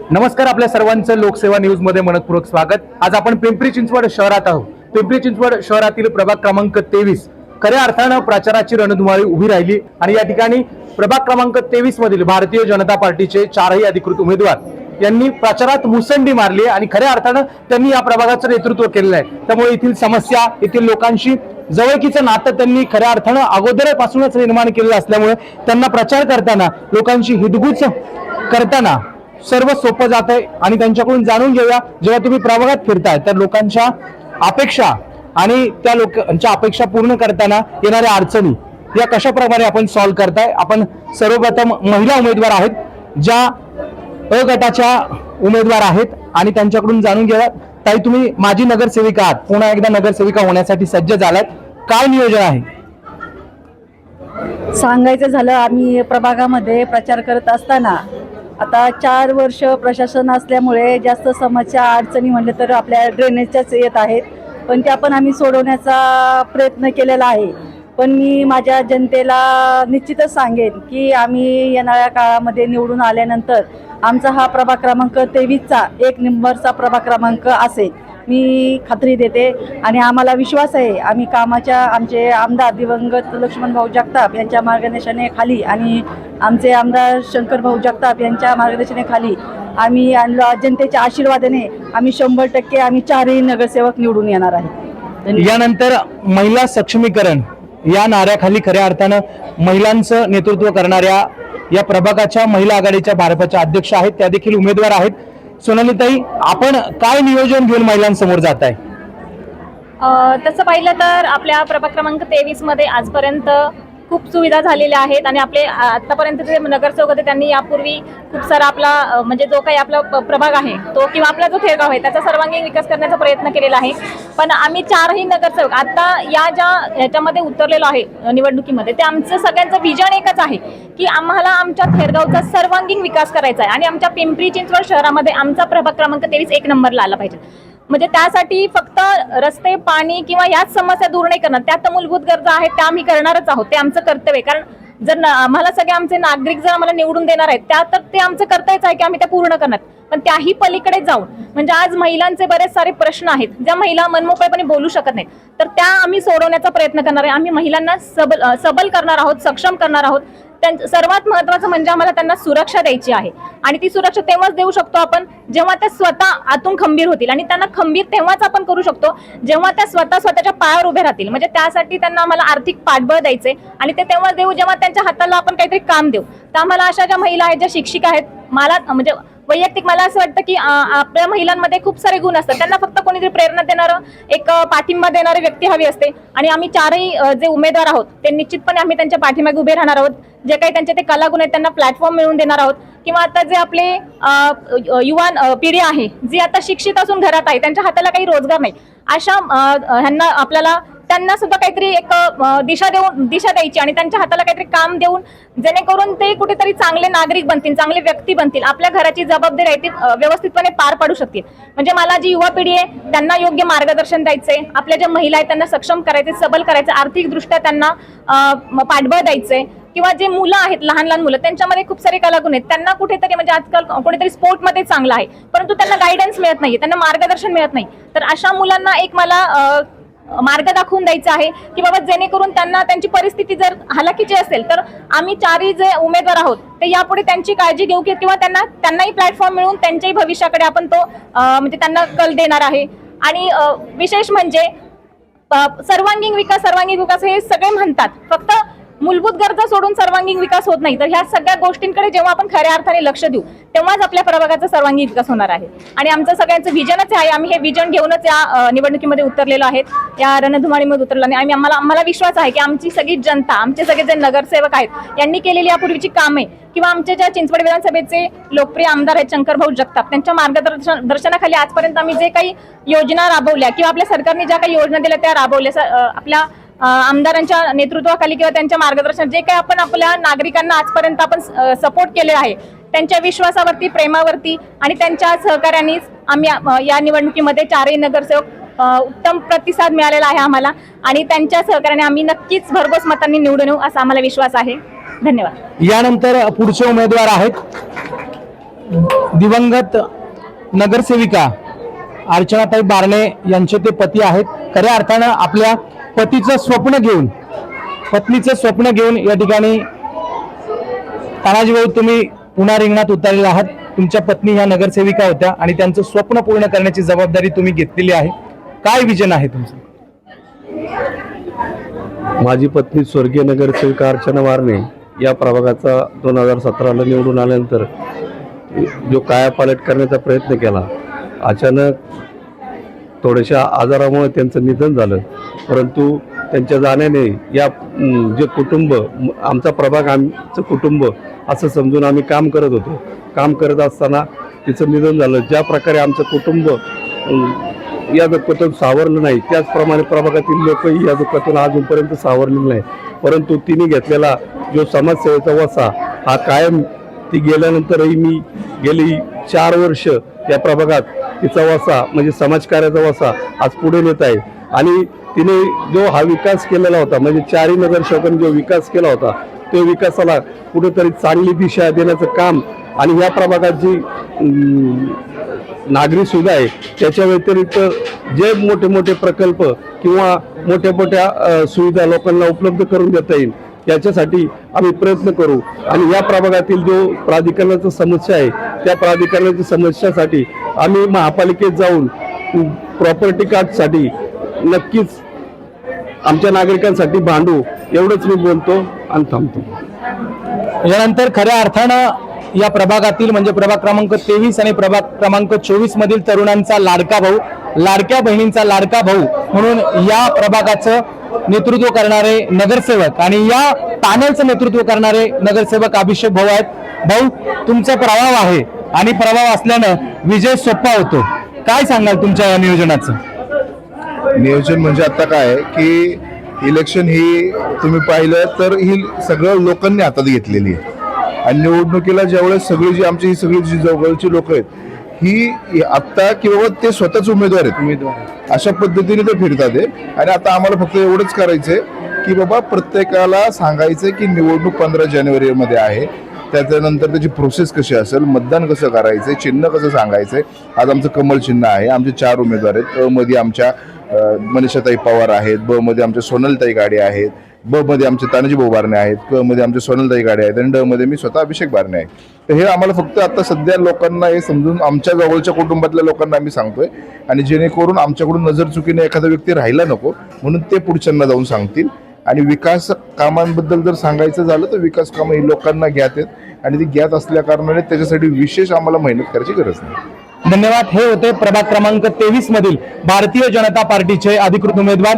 नमस्कार आपल्या सर्वांचं लोकसेवा न्यूजमध्ये मनपूर्वक स्वागत. आज आपण पिंपरी चिंचवड शहरात आहोत. पिंपरी चिंचवड शहरातील प्रभाग क्रमांक तेवीस. खऱ्या अर्थानं प्रचाराची रणधुमाळी उभी राहिली आणि या ठिकाणी प्रभाग क्रमांक तेवीस मधील भारतीय जनता पार्टीचे चारही अधिकृत उमेदवार यांनी प्रचारात मुसंडी मारली आणि खऱ्या अर्थानं त्यांनी या प्रभागाचं नेतृत्व केलेलं आहे. त्यामुळे येथील समस्या येथील लोकांशी जवळकीचं नातं त्यांनी खऱ्या अर्थानं अगोदरपासूनच निर्माण केलेलं असल्यामुळे त्यांना प्रचार करताना लोकांशी हितगुज करताना सर्व सोपं जात आहे आणि त्यांच्याकडून जाणून घेऊया. जेव्हा तुम्ही प्रभागात फिरताय तर लोकांच्या अपेक्षा आणि त्या लोकांच्या अपेक्षा पूर्ण करताना येणाऱ्या अडचणी या कशाप्रकारे आपण सॉल्व्ह करताय? आपण सर्वप्रथम महिला उमेदवार आहेत ज्या अ गटाच्या उमेदवार आहेत आणि त्यांच्याकडून जाणून घ्या ताई तुम्ही माजी नगरसेविका आहात. पुन्हा एकदा नगरसेविका होण्यासाठी सज्ज झालात. काय नियोजन आहे? सांगायचं झालं आम्ही प्रभागामध्ये प्रचार करत असताना आता चार वर्ष प्रशासन असल्यामुळे जास्त समस्या अडचणी म्हणले तर आपल्या ड्रेनेजच्याच येत आहेत. पण त्या पण आम्ही सोडवण्याचा प्रयत्न केलेला आहे. पण मी माझ्या जनतेला निश्चितच सांगेन की आम्ही येणाऱ्या काळामध्ये निवडून आल्यानंतर आमचा हा प्रभाग क्रमांक तेवीसचा एक नंबरचा प्रभाग क्रमांक असेल. मी खात्री देते आणि आम्हाला विश्वास आहे. आम्ही कामाच्या आमचे आमदार दिवंगत लक्ष्मण भाऊ जगताप यांच्या मार्गदर्शनेखाली आणि आमचे आमदार शंकर भाऊ जगताप यांच्या मार्गदर्शनेखाली आम्ही जनतेच्या आशीर्वादाने आम्ही शंभर टक्के आम्ही चारही नगरसेवक निवडून येणार आहे. यानंतर महिला सक्षमीकरण. या नाऱ्याखाली खऱ्या अर्थानं महिलांचं नेतृत्व करणाऱ्या या प्रभागाच्या महिला आघाडीच्या भारताच्या अध्यक्ष आहेत. त्या देखील उमेदवार आहेत. सोनालीताई आपण काय नियोजन घेऊन महिलांसमोर जात आहे तसं पाहिलं तर आपल्या प्रभाग क्रमांक तेवीसमध्ये आजपर्यंत खूप सुविधा झालेल्या आहेत आणि आपले आतापर्यंत जे नगरसेवक होते त्यांनी यापूर्वी खूप सारा आपला म्हणजे जो काही आपला प- प्रभाग आहे तो किंवा आपला जो खेळगाव आहे त्याचा सर्वांगीण विकास करण्याचा प्रयत्न केलेला आहे. पण आम्ही चारही नगरसेवक आता या ज्या ह्याच्यामध्ये उतरलेलो आहे निवडणुकीमध्ये ते आमचं सगळ्यांचं विजन एकच आहे की आम्हाला आमच्या खेरगावचा सर्वांगीण विकास करायचा आहे. आणि आमच्या पिंपरी चिंचवड शहरामध्ये आमचा प्रभाग क्रमांक तेवीस एक नंबरला आला पाहिजे. म्हणजे त्यासाठी फक्त रस्ते पाणी किंवा ह्याच समस्या दूर नाही करणार. त्या तर मूलभूत गरजा आहेत त्या आम्ही करणारच आहोत ते आमचं कर्तव्य आहे. कारण जर आम्हाला सगळे आमचे नागरिक जर आम्हाला निवडून देणार आहेत त्या तर ते आमचं कर्तव्यच आहे की आम्ही त्या पूर्ण करणार. पण त्याही पलीकडे जाऊन म्हणजे आज महिलांचे बरेच सारे प्रश्न आहेत ज्या महिला मनमोकळेपणे बोलू शकत नाहीत. तर त्या आम्ही सोडवण्याचा प्रयत्न करणार आहे. आम्ही महिलांना सबल सबल करणार आहोत सक्षम करणार आहोत. त्यां- सर्वात महत्वाचं म्हणजे आम्हाला त्यांना सुरक्षा द्यायची आहे. आणि ती सुरक्षा तेव्हाच देऊ शकतो आपण जेव्हा त्या स्वतः आतून खंबीर होतील. आणि त्यांना खंबीर तेव्हाच आपण करू शकतो जेव्हा त्या स्वतः स्वतःच्या पायावर उभे राहतील. म्हणजे त्यासाठी त्यांना आम्हाला आर्थिक पाठबळ द्यायचे आणि ते तेव्हा देऊ जेव्हा त्यांच्या हाताला आपण काहीतरी काम देऊ. तर आम्हाला अशा ज्या महिला आहेत ज्या शिक्षिका आहेत मला म्हणजे वैयक्तिक मला असं वाटतं की आपल्या महिलांमध्ये खूप सारे गुण असतात. त्यांना फक्त कोणीतरी प्रेरणा देणारं एक पाठिंबा देणारी व्यक्ती हवी असते. आणि आम्ही चारही जे उमेदवार आहोत ते निश्चितपणे आम्ही त्यांच्या पाठीमागे उभे राहणार आहोत. जे काही त्यांचे ते कलागुण आहेत त्यांना प्लॅटफॉर्म मिळवून देणार आहोत. किंवा आता जे आपले युवा पिढी आहे जी आता शिक्षित असून घरात आहे त्यांच्या हाताला काही रोजगार नाही. अशा ह्यांना आपल्याला त्यांना सुद्धा काहीतरी एक दिशा देऊन दिशा द्यायची आणि त्यांच्या हाताला काहीतरी काम देऊन जेणेकरून ते कुठेतरी चांगले नागरिक बनतील चांगले व्यक्ती बनतील आपल्या घराची जबाबदारी आहे ती व्यवस्थितपणे पार पाडू शकतील. म्हणजे मला जी युवा पिढी आहे त्यांना योग्य मार्गदर्शन द्यायचंय आपल्या ज्या महिला आहेत त्यांना सक्षम करायचे सबल करायचं आर्थिकदृष्ट्या त्यांना पाठबळ द्यायचंय किंवा जे मुलं आहेत लहान लहान मुलं त्यांच्यामध्ये खूप सारे कलागुण आहेत त्यांना कुठेतरी म्हणजे आजकाल कुठेतरी स्पोर्टमध्ये चांगलं आहे परंतु त्यांना गायडन्स मिळत नाही त्यांना मार्गदर्शन मिळत नाही. तर अशा मुलांना एक मला मार्ग दाखवून द्यायचा आहे की बाबा जेणेकरून त्यांना त्यांची परिस्थिती जर हलाखीची असेल तर आम्ही चारही जे उमेदवार आहोत ते यापुढे त्यांची काळजी घेऊ की किंवा त्यांना त्यांनाही प्लॅटफॉर्म मिळून त्यांच्याही भविष्याकडे आपण तो म्हणजे त्यांना कल देणार आहे. आणि विशेष म्हणजे सर्वांगीण विकास सर्वांगीण विकास हे सगळे म्हणतात. फक्त मूलभूत गरजा सोडून सर्वांगीण विकास होत नाही. तर ह्या सगळ्या गोष्टींकडे जेव्हा आपण खऱ्या अर्थाने लक्ष देऊ तेव्हाच आपल्या प्रभागाचा सर्वांगीण विकास होणार आहे. आणि आमचं सगळ्यांचं विजनच आहे. आम्ही हे विजन घेऊनच या निवडणुकीमध्ये उतरलेलो आहेत. या रणधुमाळीमध्ये उतरलो आणि आम्ही आम्हाला आम्हाला विश्वास आहे की आमची सगळी जनता आमचे सगळे जे नगरसेवक आहेत यांनी केलेली यापूर्वीची कामे किंवा आमच्या ज्या चिंचवड विधानसभेचे लोकप्रिय आमदार आहेत शंकरभाऊ जगताप त्यांच्या मार्गदर्शन दर्शनाखाली आजपर्यंत आम्ही जे काही योजना राबवल्या किंवा आपल्या सरकारने ज्या काही योजना दिल्या त्या राबवल्या स- आपल्या आमदारांच्या नेतृत्वाखाली किंवा त्यांच्या मार्गदर्शन जे काही आपण आपल्या नागरिकांना आजपर्यंत आपण सपोर्ट केले आहे त्यांच्या विश्वासावरती प्रेमावरती आणि त्यांच्या सहकार्यानेच आम्ही या निवडणुकीमध्ये चारही नगरसेवक उत्तम प्रतिसाद मिळालेला आहे आम्हाला आणि त्यांच्या सहकार्याने आम्ही नक्कीच भरघोस मतांनी निवडून येऊ असा आम्हाला विश्वास आहे. धन्यवाद. यानंतर पुढचे उमेदवार आहेत दिवंगत नगरसेविका अर्चनाताई बारणे यांचे ते पती आहेत. खऱ्या अर्थानं आपल्या पतीचं स्वप्न घेऊन पत्नीचं स्वप्न घेऊन या ठिकाणी तानाजी भाऊ तुम्ही पुन्हा रिंगणात उतरलेला आहात. तुमच्या पत्नी ह्या नगरसेविका होत्या आणि त्यांचं स्वप्न पूर्ण करण्याची जबाबदारी तुम्ही घेतलेली आहे. काय विजन आहे तुमचं? माझी पत्नी स्वर्गीय नगरसेविका अर्चना वारणे या प्रभागाचा दोन हजार सतराला निवडून आल्यानंतर जो कायापालट करण्याचा प्रयत्न केला अचानक थोड्याशा आजारामुळे त्यांचं निधन झालं. परंतु त्यांच्या जाण्याने या जे कुटुंब आमचा प्रभाग आमचं कुटुंब असं समजून आम्ही काम करत होतो. काम करत असताना तिचं निधन झालं. ज्या प्रकारे आमचं कुटुंब या दुःखातून सावरलं नाही त्याचप्रमाणे प्रभागातील लोकही या दुःखातून अजूनपर्यंत सावरलेलं नाही. परंतु तिने घेतलेला जो समाजसेवेचा वसा हा कायम ती गेल्यानंतरही मी गेली चार वर्ष या प्रभागात तिचा वसा म्हणजे समाजकार्याचा वसा आज पुढे नेत आहे. आणि तिने जो हा विकास केलेला होता म्हणजे चारही नगरसेवकांनी जो विकास केला होता तो विकासाला कुठेतरी चांगली दिशा देण्याचं काम आणि या प्रभागात जी नागरी सुविधा आहे त्याच्या व्यतिरिक्त जे मोठे मोठे प्रकल्प किंवा मोठ्या मोठ्या सुविधा लोकांना उपलब्ध करून देता येईल याच्यासाठी आम्ही प्रयत्न करू. आणि या प्रभागातील जो प्राधिकरणाचा समस्या आहे त्या प्राधिकरणाच्या समस्यासाठी आम्ही महापालिकेत जाऊन प्रॉपर्टी कार्डसाठी नक्कीच आमच्या नागरिकांसाठी भांडू एवढंच मी बोलतो आणि थांबतो. यानंतर खऱ्या अर्थानं या प्रभागातील म्हणजे प्रभाग क्रमांक तेवीस आणि प्रभाग क्रमांक चोवीस मधील तरुणांचा लाडका भाऊ लाडक्या बहिणींचा लाडका भाऊ म्हणून या प्रभागाचं नेतृत्व करणारे नगरसेवक आणि या पॅनलचं नेतृत्व करणारे नगरसेवक अभिषेक भाऊ आहेत. भाऊ तुमचा प्रभाव आहे आणि प्रभाव असल्यानं विजय सोपा होतो. काय सांगाल तुमच्या या नियोजनाचं? नियोजन म्हणजे आता काय आहे की इलेक्शन ही तुम्ही पाहिलं तर ही सगळं लोकांनी हातात घेतलेली आहे. आणि निवडणुकीला ज्यावेळेस सगळी जी आमची ही सगळी जी जवळची लोक आहेत ही आत्ता किंवा ते स्वतःच उमेदवार आहेत. उमेदवार अशा पद्धतीने ते फिरतात आहे आणि आता आम्हाला फक्त एवढंच करायचंय की बाबा प्रत्येकाला सांगायचं की निवडणूक पंधरा जानेवारीमध्ये आहे. त्याच्यानंतर त्याची प्रोसेस कशी असेल मतदान कसं करायचंय चिन्ह कसं सांगायचंय. आज आमचं कमल चिन्ह आहे. आमचे चार उमेदवार आहेत. अ मध्ये आमच्या मनीषाताई पवार आहेत. ब मध्ये आमच्या सोनलताई गाडे आहेत. ब मध्ये आमचे तानाजी भाऊ बारणे आहेत क मध्ये आमचे सोनलदाई गाडे आहेत आणि ड मध्ये मी स्वतः अभिषेक बारणे आहे. तर हे आम्हाला फक्त आता सध्या लोकांना हे समजून आमच्या जवळच्या कुटुंबातल्या लोकांना आम्ही सांगतोय आणि जेणेकरून आमच्याकडून नजर चुकीने एखादा व्यक्ती राहिला नको म्हणून ते पुढच्यांना जाऊन सांगतील. आणि विकास कामांबद्दल जर सांगायचं झालं तर विकास कामं ही लोकांना ज्ञात आहेत आणि ती ज्ञात असल्या कारणाने त्याच्यासाठी विशेष आम्हाला मेहनत करायची गरज नाही. धन्यवाद. हे होते प्रभाग क्रमांक तेवीस मधील भारतीय जनता पार्टीचे अधिकृत उमेदवार.